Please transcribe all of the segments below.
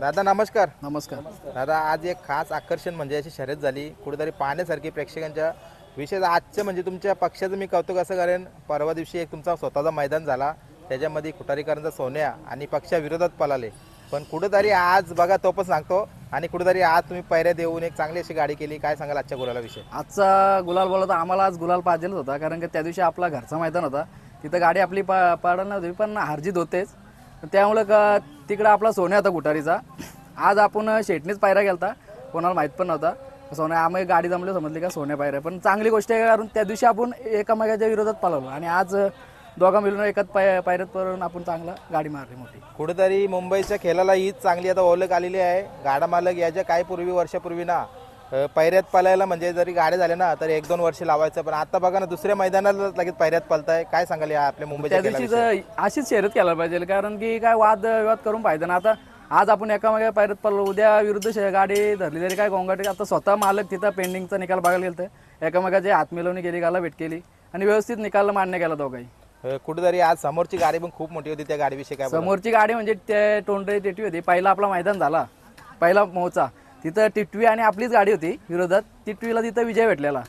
दादा नमस्कार. नमस्कार. दादा आज एक खास आकर्षण म्हणजे अशी शर्यत झाली. कुठेतरी पाहण्यासारखी प्रेक्षकांच्या विशेष आजचं म्हणजे तुमच्या पक्षाचं मी कौतुक असं करेन परवा दिवशी एक तुमचा स्वतःचा मैदान झाला. त्याच्यामध्ये खुटारीकरांचा सोन्या आणि पक्षाविरोधात पळाले. पण कुठेतरी आज बघा तो पण सांगतो. आणि कुठेतरी आज तुम्ही पैऱ्या देऊन एक चांगली अशी गाडी केली. काय सांगाल आजच्या गुलाला विषय? आजचा गुलाल बोलला तर आम्हाला आज गुलाल पाहिजेच होता. कारण की त्या दिवशी आपला घरचा मैदान होता. तिथं गाडी आपली पा पाडायला नव्हती पण हारजीत होतेच. त्यामुळं का तिकडं आपला सोन्या होता कुटारीचा आज आपण शेटणीच पायऱ्या गेलता. कोणाला माहीत पण नव्हता. सोन्या आम्ही गाडी जमली समजली का? सोन्या पायऱ्या. पण चांगली गोष्ट आहे कारण त्या दिवशी आपण एकामेकाच्या विरोधात पळवलो आणि आज दोघा मिळून एकाच पाय पायऱ्यात पळून आपण चांगला गाडी मारली मोठी. कुठेतरी मुंबईच्या खेळाला हीच चांगली आता ओळख आलेली आहे. गाडा मालक याच्या काही पूर्वी वर्षापूर्वी ना पैऱ्यात पळायला म्हणजे जरी गाड्या झाल्या ना तर एक दोन वर्ष लावायचं. पण आता बघा ना दुसऱ्या मैदानाला लगेच पैऱ्यात पळताय काय सांगाल या आपल्या मुंबईच्या त्या दिवशी? तर अशीच शर्यत केला पाहिजे कारण की काय वाद विवाद करून पाहिजे ना. आता आज आपण एकामेका पायरत पडलो उद्या विरुद्ध शे- गाडी धरली तरी काय गोंगाटी आता स्वतः मालक तिथं पेंडिंगचा निकाल बघायला गेलं तर एकामेकाची हात मिळवणी केली गाला भेट केली आणि व्यवस्थित निकाल मान्य केला दोघाही कुठेतरी आज समोरची गाडी पण खूप मोठी होती त्या गाडीविषयी काय बोलाल? समोरची गाडी म्हणजे ते टोंडरी टिटवी होती. पहिला आपला मैदान झाला. पहिला मोचा तिथं टिटवी आणि आपलीच गाडी होती विरोधात. टिटवीला तिथं विजय भेटलेला.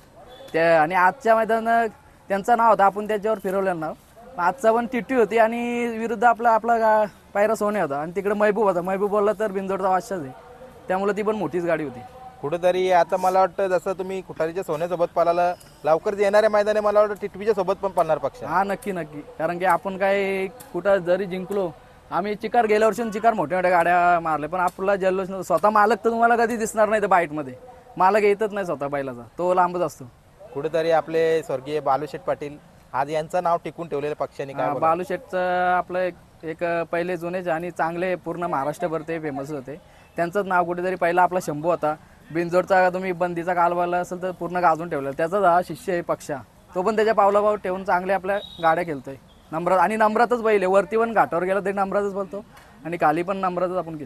त्या आणि आजच्या मैदानात त्यांचं नाव होतं आपण त्याच्यावर फिरवलेलं नाव. आजचा पण टिटवी होती आणि विरुद्ध आपला आपला गा पायरा सोने होता. आणि तिकडे महबूब होता. महबूब बोलला तर बिंदोडचा वाशाच आहे. त्यामुळे ती पण मोठीच गाडी होती. कुठेतरी आता मला वाटतं जसं तुम्ही कुठारीच्या सोन्यासोबत पळाला लवकर येणाऱ्या मैदाने मला वाटतं टिटवीच्या सोबत पण पळणार पक्ष. हा नक्की नक्की. कारण की आपण काय कुठं जरी जिंकलो आम्ही चिकार गेल्या वर्षी चिकार मोठ्या मोठ्या गाड्या मारल्या पण आपला जल्लोष. स्वतः मालक तर तुम्हाला कधी दिसणार नाही त्या बाईटमध्ये. मालक येतच नाही स्वतः बैलाचा. तो लांबच असतो. कुठेतरी आपले स्वर्गीय बालूशेठ पाटील आज यांचं नाव टिकून ठेवलेलं पक्षाने. काय बोलाल? बालू शेटचं आपलं एक एक पहिले जुनेच आणि चांगले पूर्ण महाराष्ट्रभर ते फेमस होते. त्यांचंच नाव कुठेतरी पहिला आपला शंभू होता. बिनजोडचा तुम्ही बंदीचा कालवाला असेल तर पूर्ण गाजून ठेवला त्याचाच हा शिष्य आहे पक्षा. तो पण त्याच्या पावलापाव ठेवून चांगले आपल्या गाड्या खेळतोय. नम्रात आणि नम्रातच बैल आहे. वरती पण घाटावर गेला तरी नम्रातच बोलतो. आणि खाली पण नम्रातच आपण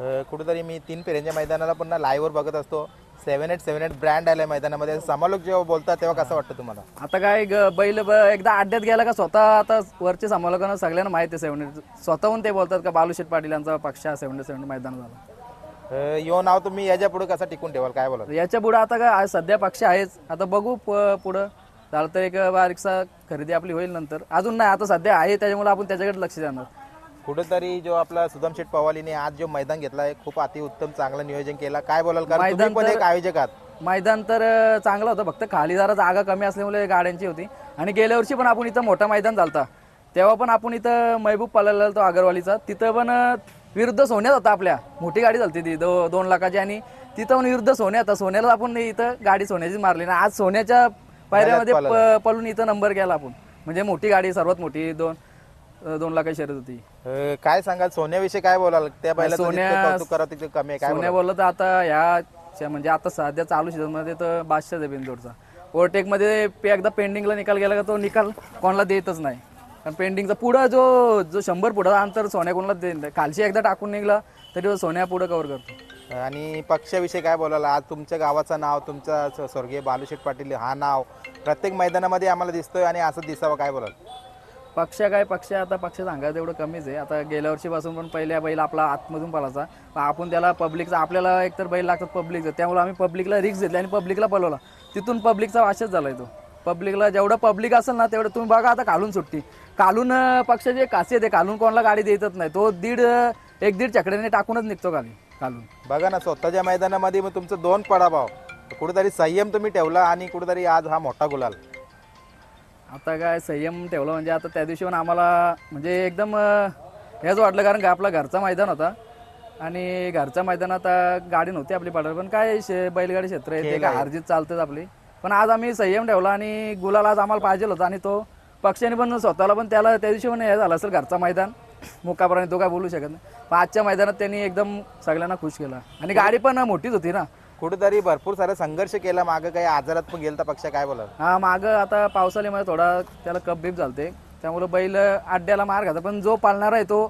अ, कुठेतरी मी तीन फेऱ्यांच्या मैदानाला पण लाईव्हवर बघत असतो. Seven eight seven eight brand आलाय मैदानामध्ये. समालोक जेव्हा बोलतात तेव्हा कसं वाटतं तुम्हाला? आता काय ग- बैल ब- एकदा अड्ड्यात गेला का स्वतः आता वरचे समालोकांना सगळ्यांना माहिती आहे सेव्हन स्वतःहून ते बोलतात का बालूशेठ पाटील यांचा पक्ष सेव्हन सेव्हन मैदान झाला अ, यो नाव तुम्ही याच्यापुढे कसं टिकून ठेवाल? काय बोलाल? याच्यापुढे आता काय सध्या पक्ष आहेच. आता बघू प- पुढं. झालं तर एक बारीकसा खरेदी आपली होईल नंतर. अजून नाही आता सध्या आहे त्याच्यामुळे आपण त्याच्याकडे लक्ष देणार. कुठेतरी जो आपला सुदाम शेठ पवालीने आज जो मैदान घेतलाय खूप अति उत्तम चांगलं नियोजन केलं. काय बोलाल? कारण तुम्ही मैदान पण तर- एक आयोजक आहात. मैदान तर अं, चांगलं होतं. फक्त खाली जरा जागा कमी असल्यामुळे गाड्यांची होती. आणि गेल्या वर्षी पण आपण इथं मोठा मैदान झालता. तेव्हा पण आपण इथं महबूब पालायला तो आगरवालीचा तिथं पण अं, विरुद्ध सोन्यात होता आपल्या. मोठी गाडी झालती ती दो दोन लाखाची. आणि तिथं पण विरुद्ध सोन्या होता. सोन्याला आपण इथं गाडी सोन्याची मारली. आज सोन्याच्या पायऱ्यामध्ये प- पळून इथं नंबर केला आपण. म्हणजे मोठी गाडी सर्वात मोठी दोन अं, दोन लाखाची शर्यत होती. अ, काय सांगाल? सोन्याविषयी काय बोलाल? त्या बैलाचं सोन्या- कौतुक करा तितकं कमी आहे. काय सोन्या बोललं? तर आता ह्या च्या- म्हणजे आता सध्या चालू सीझनमध्ये तर बादशाच आहे बिंदोडचा ओव्हरटेकमध्ये पे- एकदा पेंडिंगला निकाल गेला का तो निकाल कोणाला देतच नाही. कारण पेंडिंगचा पुढं जो जो शंभर पुढं अंतर सोन्या कोणाला देत नाही कालशी एकदा टाकून निघला तरी तो सोन्या पुढं कव्हर करतो. आणि पक्षाविषयी काय बोलायला आज तुमच्या गावाचं नाव तुमचा स्वर्गीय बालूशेठ पाटील हा नाव प्रत्येक मैदानामध्ये आम्हाला दिसतोय आणि असं दिसावं काय बोलाल? पक्ष काय पक्ष आता पक्ष सांगायचं एवढं कमीच आहे. आता गेल्या वर्षीपासून पण पहिल्या बैल आपला आतमधून पळायचा. पण आपण त्याला पब्लिकचा आपल्याला एकतर बैल लागतात पब्लिकचं त्यामुळे आम्ही पब्लिकला रिक्स घेतली आणि पब्लिकला पळवला. तिथून पब्लिकचा वाशच झालाय तो. पब्लिकला जेवढं पब्लिक असेल ना तेवढं तुम्ही बघा आता कालून सुट्टी. कालून अं, पक्षाची एक खासियत कालून कोणाला गाडी देतच नाही. तो दीड एक दीड चकड्याने टाकूनच निघतो खाली कालून. बघा ना स्वतःच्या मैदानामध्ये मग तुमचं दोन पडाभाव कुठेतरी संयम तुम्ही ठेवला आणि कुठेतरी आज हा मोठा गुलाल. आता काय संयम ठेवला म्हणजे आता त्या दिवशी पण आम्हाला म्हणजे एकदम अं, हेच वाटलं कारण का आपला घरचा मैदान होता. आणि घरच्या मैदानात अं, गाडी नव्हती आपली पाठवली पण काय शे- बैलगाडी क्षेत्र आहे ते काय हारजीत चालतेच आपली. पण आज आम्ही संयम ठेवला आणि गुलाल आज आम्हाला पाहिजे होता आणि तो पक्षाने पण स्वतःला पण त्याला त्या दिवशी पण हे झालं असेल घरचा मैदान. मुकापर्यंत तो काय बोलू शकत नाही. पण आजच्या मैदानात त्यांनी एकदम सगळ्यांना खुश केला. आणि गाडी पण मोठीच होती ना. कुठेतरी भरपूर सारा संघर्ष केला मागं काही आजारात पण गेलता पक्ष काय बोलाल? हा मागं आता पावसाळ्यामध्ये थोडा त्याला कप बीप झालते. त्यामुळे बैल अड्ड्याला मार घाता पण जो पाळणार आहे तो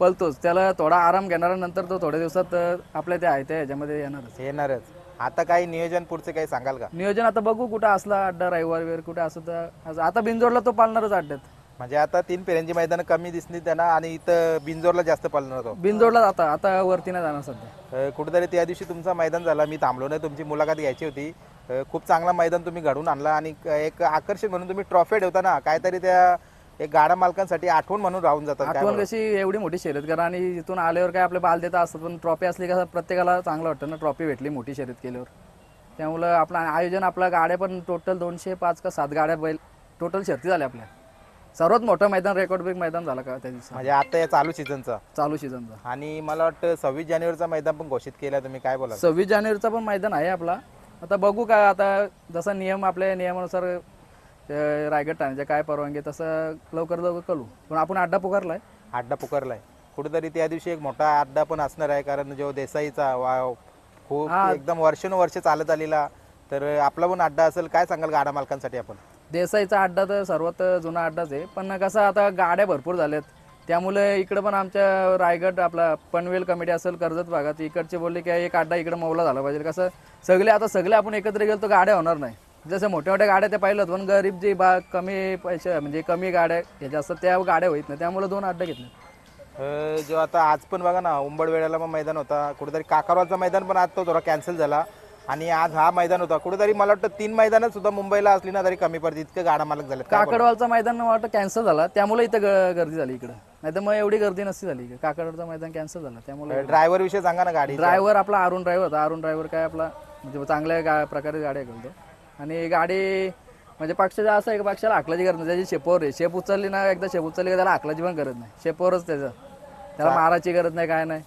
पळतोच. त्याला थोडा आराम घेणार नंतर तो थोड्या दिवसात आपल्या त्या आहे त्या ह्याच्यामध्ये येणारच. येणारच. आता काही नियोजन पुढचे काही सांगाल का? नियोजन आता बघू कुठं असला अड्डा रविवार कुठे असं तर आता बिनजोडला तो पाळणारच अड्ड्यात. म्हणजे आता तीन फेऱ्यांची मैदान कमी दिसली त्यांना आणि इथं बिंजोरला जास्त पळणार होतो बिनजोडला जाता. आता वरती नाही जाणार सध्या. अ, कुठेतरी त्या दिवशी तुमचा मैदान झाला. मी थांबलो नाही. तुमची मुलाखत घ्यायची होती. अ, खूप चांगला मैदान तुम्ही घडून आणला आणि क- एक आकर्षण म्हणून तुम्ही ट्रॉफी ठेवता ना काहीतरी त्या एक गाडा मालकांसाठी आठवण म्हणून राहून जातात काय आठवण? कशी एवढी मोठी शर्यत करा आणि इथून आल्यावर काय आपले बाल देता असतात पण ट्रॉफी असली का प्रत्येकाला चांगलं वाटतं ना ट्रॉफी भेटली मोठी शर्यत केल्यावर. त्यामुळं आपलं आयोजन आपल्या गाड्या पण टोटल दोनशे पाच का सात गाड्या बैल टोटल शर्ती झाल्या आपल्या. सर्वात मोठं मैदान रेकॉर्ड ब्रेक मैदान झालं का त्या दिवशी म्हणजे आता या चालू सीझनचा चालू सीझनचा आणि मला वाटतं सव्वीस जानेवारीचा मैदान पण घोषित केला तुम्ही. काय बोला सव्वीस जानेवारीचा पण मैदान आहे आपला. आता बघू काय आता जसा नियम आपल्या नियमानुसार अं, रायगड ठाण्याच्या काय परवानगी आहे, तसं लवकर लवकर कळू पण आपण अड्डा पुकारलाय. अड्डा पुकारलाय. कुठेतरी त्या दिवशी एक मोठा अड्डा पण असणार आहे कारण जो देसाईचा वा खूप हा. एकदम वर्षानुवर्ष चालत आलेला. तर आपला पण अड्डा असेल काय सांगाल गाडा मालकांसाठी आपण? देसाईचा अड्डा तर सर्वात जुना अड्डाच आहे. पण कसं आता गाड्या भरपूर झाल्यात. त्यामुळे इकडं पण आमच्या रायगड आपला पनवेल कमिटी असेल कर्जत भागात इकडचे बोलले की एक अड्डा इकडे मौला झाला पाहिजे. कसं सगळे आता सगळे आपण एकत्र गेलो तर गाड्या होणार नाही. जसं मोठ्या मोठ्या गाड्या त्या पाहिलं पण गरीब जे बा कमी पैसे म्हणजे कमी गाड्या ह्याच्या असतात त्या गाड्या होईत नाही. त्यामुळे दोन अड्डे घेतले जो आता आज पण बघा ना उंबड वेळेला पण मैदान होता. कुठेतरी काकारवालचा मैदान पण आज तो थोडा कॅन्सल झाला. आणि आज हा मैदान होता. कुठेतरी मला वाटतं तीन मैदानच सुद्धा मुंबईला असली ना तरी कमी पडते. इतके गाडा मालक झाले काकडवालचा मैदान मला वाटतं कॅन्सल झाला. त्यामुळे इथं ग- गर्दी झाली इकडं. नाही तर मग एवढी गर्दी नसती झाली. इकडे काकडवालचा मैदान कॅन्सल झाला. त्यामुळे ड्रायव्हर विषयी सांगा ना गाडी. ड्रायव्हर आपला अरुण ड्रायव्हर होता. अरुण ड्रायव्हर काय आपला म्हणजे चांगल्या गा प्रकारे गाड्या करतो आणि गाडी म्हणजे पक्षाचा असं आहे की पक्षाला हाकलाची गरज नाही. त्याची शेपवर आहे. शेप उचलली ना एकदा शेप उचलली का त्याला हाकलाची पण गरज नाही. शेपवरच त्याचं. त्याला मारायची गरज नाही काय नाही.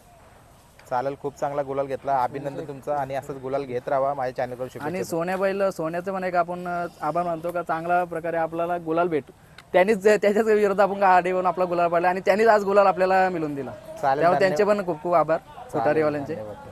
चालेल खूप चांगला गुलाल घेतला. अभिनंदन तुमचं आणि असंच गुलाल घेत राहा माझ्या चॅनलवर आणि सोन्या बैल सोन्याचं पण एक आपण आभार मानतो का चांगल्या प्रकारे आपल्याला गुलाल भेट. त्यांनीच त्याच्याच विरोधात आपण गाडीवरून आपला गुलाल पाडला? आणि त्यांनीच आज गुलाल आपल्याला मिळून दिला. त्यामुळे त्यांचे पण खूप खूप आभार. धन्यवाद.